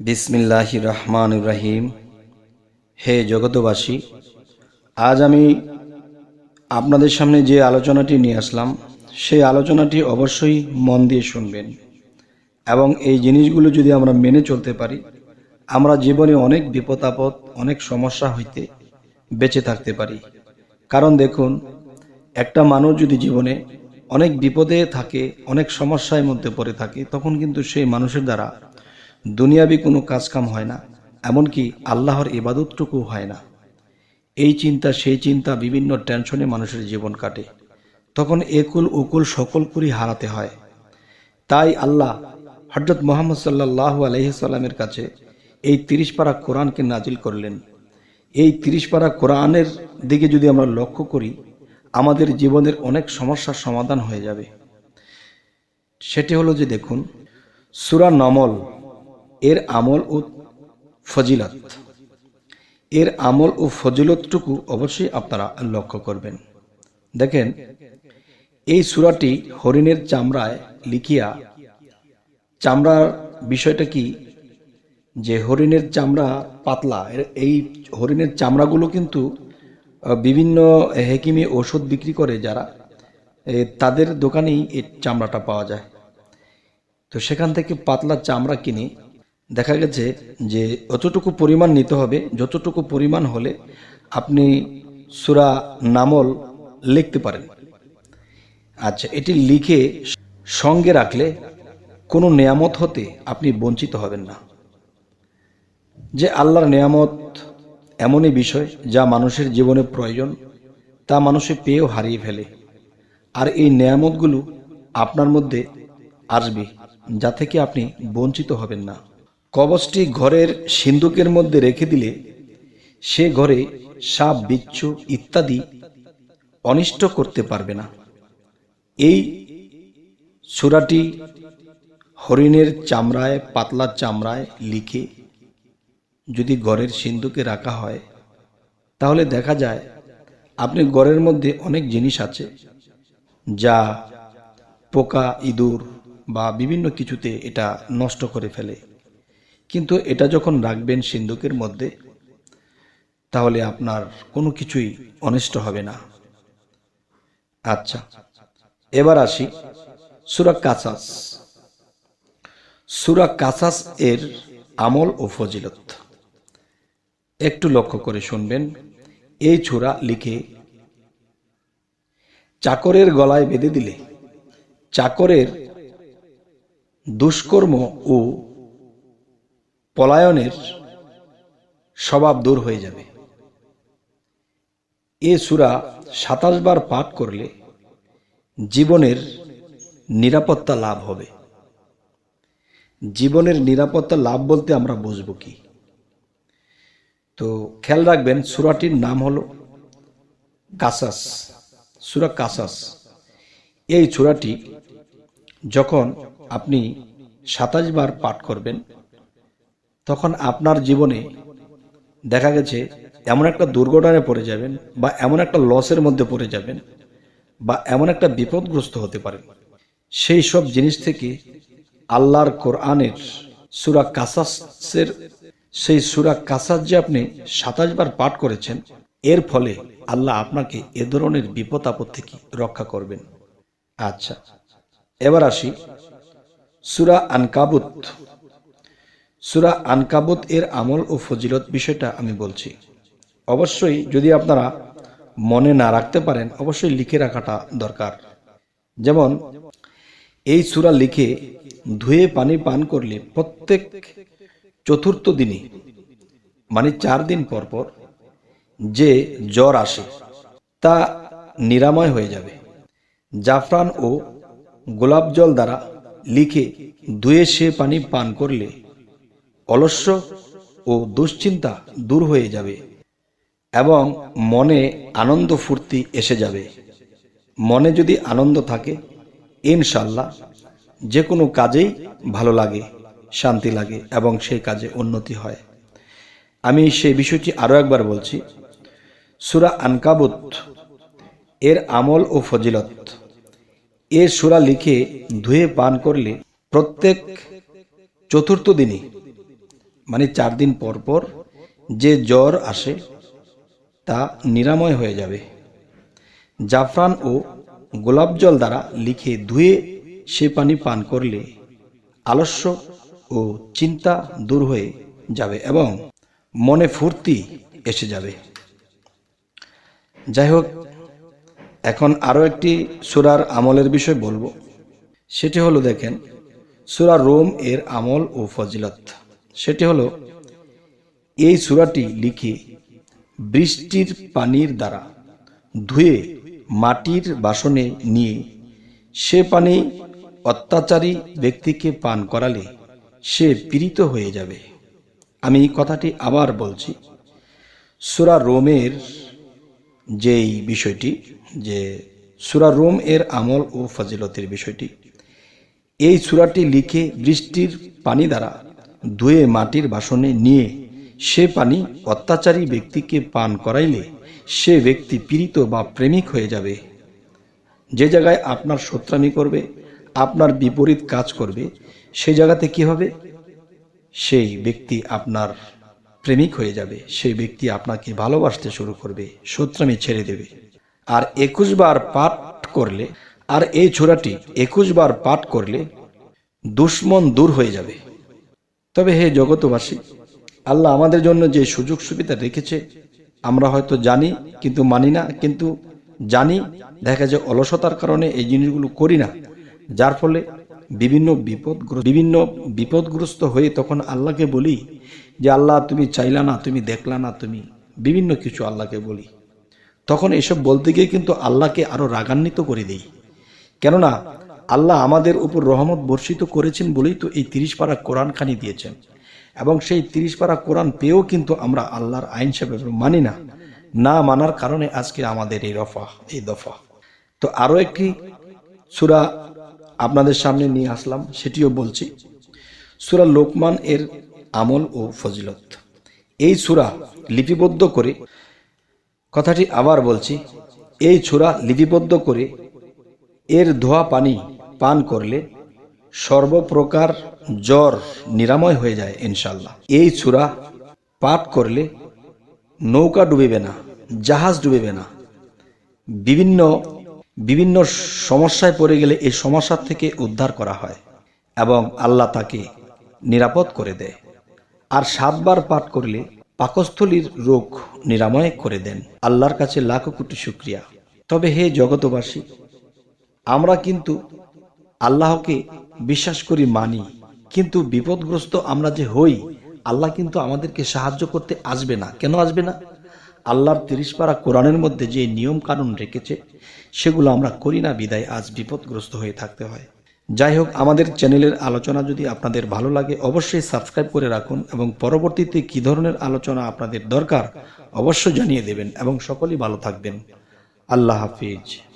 বিসমিল্লাহ রহমান ইব্রাহিম হে জগতবাসী আজ আমি আপনাদের সামনে যে আলোচনাটি নিয়ে আসলাম, সেই আলোচনাটি অবশ্যই মন দিয়ে শুনবেন এবং এই জিনিসগুলো যদি আমরা মেনে চলতে পারি, আমরা জীবনে অনেক বিপদ আপদ, অনেক সমস্যা হইতে বেঁচে থাকতে পারি। কারণ দেখুন, একটা মানুষ যদি জীবনে অনেক বিপদে থাকে, অনেক সমস্যার মধ্যে পড়ে থাকে, তখন কিন্তু সেই মানুষের দ্বারা দুনিয়াবি কোনো কাজকাম হয় না, এমনকি আল্লাহর ইবাদতটুকু হয় না। এই চিন্তা, সেই চিন্তা বিভিন্ন টেনশনে মানুষের জীবন কাটে। তখন একুল উকুল সকল কুরি হারাতে হয়। তাই আল্লাহ হজরত মোহাম্মদ সাল্লাহ আলহিসাল্লামের কাছে এই তিরিশ পারা কোরআনকে নাজিল করলেন। এই তিরিশ পারা কোরআনের দিকে যদি আমরা লক্ষ্য করি, আমাদের জীবনের অনেক সমস্যার সমাধান হয়ে যাবে। সেটি হলো যে দেখুন, সুরা নমল এর আমল ও ফজিলত। এর আমল ও ফজিলতটুকু অবশ্যই আপনারা লক্ষ্য করবেন। দেখেন, এই সুরাটি হরিণের চামড়ায় লিখিয়া, চামড়ার বিষয়টা কি? যে হরিণের চামড়া পাতলা এই হরিণের চামড়াগুলো কিন্তু বিভিন্ন হেকিমি ওষুধ বিক্রি করে যারা তাদের দোকানেই এই চামড়াটা পাওয়া যায়। তো সেখান থেকে পাতলা চামড়া কিনে দেখা গেছে যে অতটুকু পরিমাণ নিতে হবে, যতটুকু পরিমাণ হলে আপনি সুরা নামল লিখতে পারেন। আচ্ছা এটি লিখে সঙ্গে রাখলে কোনো নেয়ামত হতে আপনি বঞ্চিত হবেন না। যে আল্লাহর নেয়ামত এমনই বিষয় যা মানুষের জীবনে প্রয়োজন, তা মানুষে পেয়েও হারিয়ে ফেলে। আর এই নেয়ামতগুলো আপনার মধ্যে আসবে যা থেকে আপনি বঞ্চিত হবেন না। কবচটি ঘরের সিন্দুকের মধ্যে রেখে দিলে সে ঘরে সাপ, বিচ্ছু ইত্যাদি অনিষ্ট করতে পারবে না। এই সুরাটি হরিণের চামড়ায়, পাতলা চামড়ায় লিখে যদি ঘরের সিন্ধুকে রাখা হয়, তাহলে দেখা যায় আপনি ঘরের মধ্যে অনেক জিনিস আছে, যা পোকা, ইঁদুর বা বিভিন্ন কিছুতে এটা নষ্ট করে ফেলে। কিন্তু এটা যখন রাখবেন সিন্ধুকের মধ্যে, তাহলে আপনার কোনো কিছুই অনিষ্ট হবে না। আচ্ছা এবার আসি সুরা কাসাস। সুরা কাসাস এর আমল ও ফজিলত। একটু লক্ষ্য করে শুনবেন। এই ছোরা লিখে, চাকরের গলায় বেঁধে দিলে, চাকরের দুষ্কর্ম ও পলায়নের স্বভাব দূর হয়ে যাবে। এ সুরা সাতাশ বার পাঠ করলে জীবনের নিরাপত্তা লাভ হবে। জীবনের নিরাপত্তা লাভ বলতে আমরা বুঝব কি? তো খেয়াল রাখবেন সুরাটির নাম হলো কাসাস, সুরা কাসাস। এই সুরাটি যখন আপনি সাতাশ বার পাঠ করবেন তখন আপনার জীবনে দেখা গেছে এমন একটা দুর্ঘটনায় পড়ে যাবেন বা এমন একটা লসের মধ্যে পড়ে যাবেন বা এমন একটা বিপদগ্রস্ত হতে পারেন। সেই সব জিনিস থেকে আল্লাহর কোরআনের সুরা কাসাসের সেই সুরা কাসাস যে আপনি সাতাশ বার পাঠ করেছেন, এর ফলে আল্লাহ আপনাকে এ ধরনের বিপদ আপদ থেকে রক্ষা করবেন। আচ্ছা এবার আসি সুরা আনকাবুত। সুরা আনকাবুত এর আমল ও ফজিলত বিষয়টা আমি বলছি। অবশ্যই যদি আপনারা মনে না রাখতে পারেন, অবশ্যই লিখে রাখাটা দরকার। যেমন, এই সুরা লিখে ধুয়ে পানি পান করলে প্রত্যেক চতুর্থ দিনে মানে চার দিন পর পর যে জ্বর আসে, তা নিরাময় হয়ে যাবে। জাফরান ও গোলাপ জল দ্বারা লিখে ধুয়ে সে পানি পান করলে অলস্য ও দুশ্চিন্তা দূর হয়ে যাবে এবং মনে আনন্দ ফুর্তি এসে যাবে। মনে যদি আনন্দ থাকে ইনশাল্লাহ যে কোনো কাজেই ভালো লাগে, শান্তি লাগে এবং সেই কাজে উন্নতি হয়। আমি সেই বিষয়টি আরও একবার বলছি। সুরা আনকাবুত, এর আমল ও ফজিলত। এ সুরা লিখে ধুয়ে পান করলে প্রত্যেক চতুর্থ দিনে মানে চার দিন পর পর যে জ্বর আসে, তা নিরাময় হয়ে যাবে। জাফরান ও গোলাপ জল দ্বারা লিখে ধুয়ে সে পানি পান করলে আলস্য ও চিন্তা দূর হয়ে যাবে এবং মনে ফুর্তি এসে যাবে। যাই হোক, এখন আরও একটি সুরার আমলের বিষয় বলব। সেটি হলো দেখেন, সুরা রোম এর আমল ও ফজিলত। সেটি হলো, এই সুরাটি লিখে বৃষ্টির পানির দ্বারা ধুয়ে মাটির বাসনে নিয়ে সে পানি অত্যাচারী ব্যক্তিকে পান করালে সে পীড়িত হয়ে যাবে। আমি কথাটি আবার বলছি। সুরা রোমের যেই বিষয়টি, যে সুরা রোম এর আমল ও ফজিলতের বিষয়টি, এই সুরাটি লিখে বৃষ্টির পানি দ্বারা ধুয়ে মাটির বাসনে নিয়ে সে পানি অত্যাচারী ব্যক্তিকে পান করাইলে সে ব্যক্তি পীড়িত বা প্রেমিক হয়ে যাবে। যে জায়গায় আপনার শত্রামি করবে, আপনার বিপরীত কাজ করবে সেই জায়গাতে কি হবে? সেই ব্যক্তি আপনার প্রেমিক হয়ে যাবে। সেই ব্যক্তি আপনাকে ভালোবাসতে শুরু করবে, শত্রামি ছেড়ে দেবে। আর একুশ বার পাঠ করলে, আর এই ছোড়াটি একুশ বার পাঠ করলে দুশ্মন দূর হয়ে যাবে। তবে হে জগতবাসী আল্লাহ আমাদের জন্য যে সুযোগ সুবিধা রেখেছে, আমরা হয়তো জানি কিন্তু মানি না, কিন্তু জানি, দেখা যায় অলসতার কারণে এই জিনিসগুলো করি না। যার ফলে বিভিন্ন বিপদ বিভিন্ন বিপদগ্রস্ত হয়ে তখন আল্লাহকে বলি যে, আল্লাহ, তুমি চাইলা না, তুমি দেখলা না, তুমি বিভিন্ন কিছু আল্লাহকে বলি। তখন এসব বলতে গিয়ে কিন্তু আল্লাহকে আরও রাগান্বিত করে দেই। কেননা আল্লাহ আমাদের উপর রহমত বর্ষিত করেছেন বলেই তো এই তিরিশ পারা কোরআন খানি দিয়েছেন। এবং সেই তিরিশ পারা কোরআন পেয়েও কিন্তু আমরা আল্লাহর আইন সাহেব মানি না। না মানার কারণে আজকে আমাদের এই রফা, এই দফা। তো আরও একটি সুরা আপনাদের সামনে নিয়ে আসলাম, সেটিও বলছি। সুরা লোকমান এর আমল ও ফজিলত। এই সুরা লিপিবদ্ধ করে কথাটি আবার বলছি, এই ছোরা লিপিবদ্ধ করে এর ধোয়া পানি পান করলে সর্বপ্রকার জ্বর নিরাময় হয়ে যায় ইনশাল্লাহ এই চূড়া পাঠ করলে নৌকা ডুবেবে না, জাহাজ ডুবেবে না। বিভিন্ন বিভিন্ন সমস্যায় পড়ে গেলে এই সমস্যার থেকে উদ্ধার করা হয় এবং আল্লাহ তাকে নিরাপদ করে দেয়। আর সাতবার পাঠ করলে পাকস্থলীর রোগ নিরাময় করে দেন। আল্লাহর কাছে লাখো কোটি শুক্রিয়া। তবে হে জগতবাসী আমরা কিন্তু আল্লাহকে বিশ্বাস করি, মানি। কিন্তু বিপদগ্রস্ত আমরা যে হই, আল্লাহ কিন্তু আমাদেরকে সাহায্য করতে আসবে না। কেন আসবে না? আল্লাহর তিরিশ পারা কোরআনের মধ্যে যে নিয়ম কানুন রেখেছে, সেগুলো আমরা করি না, বিদায় আজ বিপদগ্রস্ত হয়ে থাকতে হয়। যাই হোক, আমাদের চ্যানেলের আলোচনা যদি আপনাদের ভালো লাগে, অবশ্যই সাবস্ক্রাইব করে রাখুন এবং পরবর্তীতে কী ধরনের আলোচনা আপনাদের দরকার, অবশ্যই জানিয়ে দেবেন এবং সকলেই ভালো থাকবেন। আল্লাহ হাফিজ।